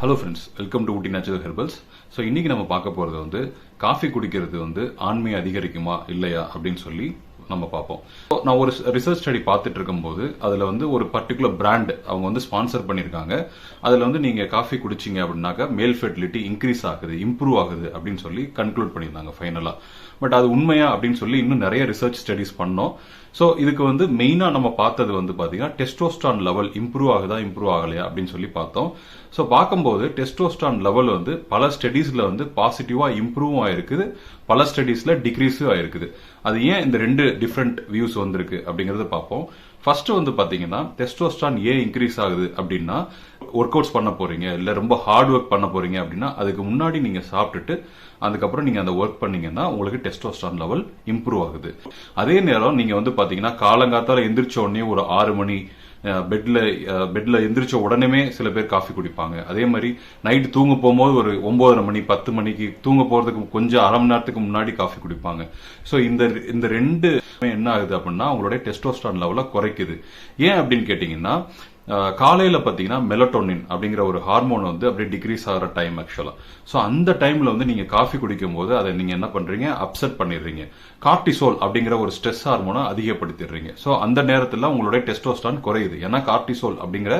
Hello friends welcome to Ooty natural herbals so இன்னைக்கு நம்ம பார்க்க போகிறது வந்து காஃபி குடிக்கிறது வந்து ஆண்மை அதிகரிக்குமா இல்லையா அப்படின்னு சொல்லி நம்ம பார்ப்போம். நான் ஒரு ரிசர்ச் ஸ்டடி பார்த்துட்டு இருக்கும்போது அதில் வந்து ஒரு பர்டிகுலர் பிராண்ட் அவங்க வந்து ஸ்பான்சர் பண்ணியிருக்காங்க. அதில் வந்து நீங்கள் காஃபி குடிச்சிங்க அப்படின்னாக்கா மேல் ஃபெர்டிலிட்டி இன்க்ரீஸ் ஆகுது இம்ப்ரூவ் ஆகுது அப்படின்னு சொல்லி கன்க்ளூட் பண்ணியிருந்தாங்க ஃபைனலாக பட் அது உண்மையா அப்படின்னு சொல்லி இன்னும் நிறைய ரிசர்ச் ஸ்டடிஸ் பண்ணோம். ஸோ இதுக்கு வந்து மெயினாக நம்ம பார்த்தது வந்து பார்த்தீங்கன்னா டெஸ்டோஸ்டான் லெவல் இம்ப்ரூவ் ஆகுதா இம்ப்ரூவ் ஆகலையா அப்படின்னு சொல்லி பார்த்தோம். ஸோ பார்க்கும்போது டெஸ்டோஸ்டான் லெவல் வந்து பல ஸ்டடீஸில் வந்து பாசிட்டிவாக இம்ப்ரூவ் ஆயிருக்குது பல ஸ்டடீஸில் டிக்ரீஸும் ஆயிருக்குது அது ஏன் இந்த ரெண்டு டிஃப்ரெண்ட் வியூஸ் வந்திருக்கு அப்படிங்கறத பார்ப்போம். ஃபர்ஸ்ட் வந்து பார்த்தீங்கன்னா டெஸ்டோஸ்டான் ஏன் இன்க்ரீஸ் ஆகுது அப்படின்னா ஒர்க் அவுட்ஸ் பண்ண போறீங்க இல்ல ரொம்ப ஹார்ட் ஒர்க் பண்ண போறீங்க அப்படின்னா அதுக்கு முன்னாடி நீங்க சாப்பிட்டுட்டு அதுக்கப்புறம் நீங்க அந்த ஒர்க் பண்ணீங்கன்னா உங்களுக்கு டெஸ்டோஸ்டான் லெவல் இம்ப்ரூவ் ஆகுது. அதே நேரம் நீங்க வந்து பாத்தீங்கன்னா காலங்காத்தால எந்திரிச்ச உடனே ஒரு ஆறு மணி பெட்ல பெட்ல எந்திரிச்ச உடனே சில பேர் காஃபி குடிப்பாங்க. அதே மாதிரி நைட் தூங்க போகும்போது ஒரு ஒன்பதரை மணி பத்து மணிக்கு தூங்க போறதுக்கு கொஞ்சம் அரை மணி நேரத்துக்கு முன்னாடி காஃபி குடிப்பாங்க. ஸோ இந்த இந்த ரெண்டு என்ன ஆகுது அப்படின்னா உங்களுடைய டெஸ்டோஸ்டான் லெவலை குறைக்குது. ஏன் அப்படின்னு கேட்டீங்கன்னா காலையில் பார்த்தீங்கன்னா மெலட்டோனின் அப்படிங்கிற ஒரு ஹார்மோன் வந்து அப்படியே டிக்ரீஸ் ஆகிற டைம் ஆக்சுவலாக ஸோ அந்த டைமில் வந்து நீங்கள் காஃபி குடிக்கும் போது அதை நீங்கள் என்ன பண்ணுறீங்க அப்செட் பண்ணிடுறீங்க. கார்டிசோல் அப்படிங்கிற ஒரு ஸ்ட்ரெஸ் ஹார்மோனை அதிகப்படுத்திடுறீங்க. ஸோ அந்த நேரத்தில் உங்களுடைய டெஸ்டோஸ்டான் குறையுது. ஏன்னா கார்டிசோல் அப்படிங்கிற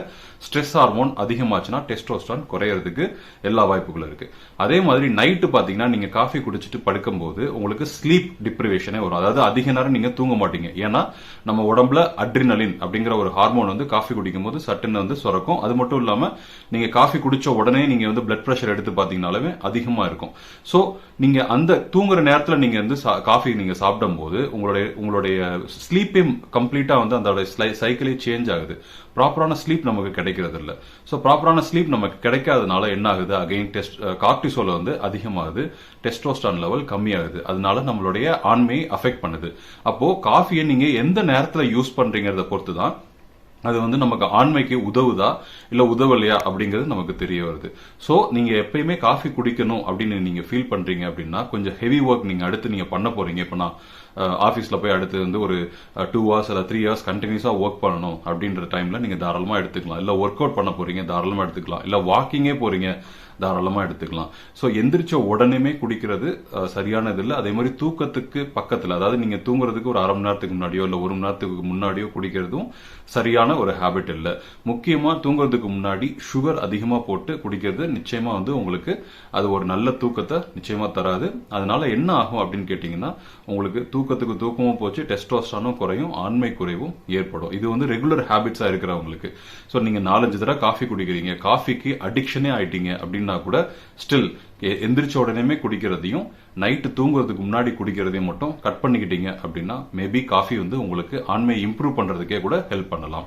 ஸ்ட்ரெஸ் ஹார்மோன் அதிகமாச்சுன்னா டெஸ்டோஸ்டான் குறையறதுக்கு எல்லா வாய்ப்புகளும் இருக்குது அதே மாதிரி நைட்டு பார்த்தீங்கன்னா நீங்கள் காஃபி குடிச்சிட்டு படுக்கும்போது உங்களுக்கு ஸ்லீப் டிப்ரிவேஷனே வரும். அதாவது அதிக நேரம் நீங்கள் தூங்க மாட்டீங்க. ஏன்னா நம்ம உடம்புல அட்ரினலின் அப்படிங்கிற ஒரு ஹார்மோன் வந்து காஃபி குடிக்கும்போது போது சட்டுன்னு வந்து சுரக்கும். அது மட்டும் இல்லாம நீங்க காஃபி குடிச்ச உடனே நீங்க வந்து பிளட் பிரஷர் எடுத்து பாத்தீங்கன்னாலுமே அதிகமா இருக்கும். சோ நீங்க அந்த தூங்குற நேரத்துல நீங்க வந்து காஃபி நீங்க சாப்பிடும் போது உங்களுடைய உங்களுடைய ஸ்லீப்பே கம்ப்ளீட்டா வந்து அந்த சைக்கிளே சேஞ்ச் ஆகுது. ப்ராப்பரான ஸ்லீப் நமக்கு கிடைக்கிறது இல்ல. ஸோ ப்ராப்பரான ஸ்லீப் நமக்கு கிடைக்காதனால என்ன ஆகுது? அகைன் டெஸ்ட் கார்டிசோல் வந்து அதிகமாகுது. டெஸ்டோஸ்டான் லெவல் கம்மியாகுது. அதனால நம்மளுடைய ஆண்மையை அஃபெக்ட் பண்ணுது. அப்போ காஃபியை நீங்க எந்த நேரத்துல யூஸ் பண்றீங்கிறத பொறுத்து தான் அது வந்து நமக்கு ஆண்மைக்கு உதவுதா இல்ல உதவலையா அப்படிங்கிறது நமக்கு தெரிய வருது. சோ நீங்க எப்பயுமே காஃபி குடிக்கணும் அப்படின்னு நீங்க ஃபீல் பண்றீங்க அப்படின்னா கொஞ்சம் ஹெவி ஒர்க் நீங்க அடுத்து நீங்க பண்ண போறீங்க. இப்ப நான் ஆஃபீஸில் போய் அடுத்து வந்து ஒரு டூ ஹவர்ஸ் இல்லை த்ரீ ஹவர்ஸ் கண்டினியூஸாக ஒர்க் பண்ணணும் அப்படின்ற டைமில் நீங்கள் தாராளமாக எடுத்துக்கலாம். இல்லை ஒர்க் அவுட் பண்ண போகிறீங்க தாராளமாக எடுத்துக்கலாம். இல்லை வாக்கிங்கே போகிறீங்க தாராளமாக எடுத்துக்கலாம். ஸோ எந்திரிச்ச உடனே குடிக்கிறது சரியானது இல்லை. அதே மாதிரி தூக்கத்துக்கு பக்கத்தில் அதாவது நீங்கள் தூங்குறதுக்கு ஒரு அரை மணி நேரத்துக்கு முன்னாடியோ இல்லை ஒரு மணி நேரத்துக்கு முன்னாடியோ குடிக்கிறதும் சரியான ஒரு ஹேபிட் இல்லை. முக்கியமாக தூங்குறதுக்கு முன்னாடி சுகர் அதிகமாக போட்டு குடிக்கிறது நிச்சயமாக வந்து உங்களுக்கு அது ஒரு நல்ல தூக்கத்தை நிச்சயமாக தராது. அதனால என்ன ஆகும் அப்படின்னு கேட்டிங்கன்னா உங்களுக்கு தூக்கத்துக்கு தூக்கமும் போச்சு டெஸ்டோஸ்டானும் குறையும் ஆண்மை குறைவும் ஏற்படும். இது வந்து ரெகுலர் ஹேபிட்ஸா இருக்கிறவங்களுக்கு. ஸோ நீங்க நாலஞ்சு தடவை காஃபி குடிக்கிறீங்க. காஃபிக்கு அடிக்ஷனே ஆயிட்டீங்க அப்படின்னா கூட ஸ்டில் எந்திரிச்ச உடனே குடிக்கிறதையும் நைட்டு தூங்குறதுக்கு முன்னாடி குடிக்கிறதையும் மட்டும் கட் பண்ணிக்கிட்டீங்க அப்படின்னா மேபி காஃபி வந்து உங்களுக்கு ஆண்மையை இம்ப்ரூவ் பண்றதுக்கே கூட ஹெல்ப் பண்ணலாம்.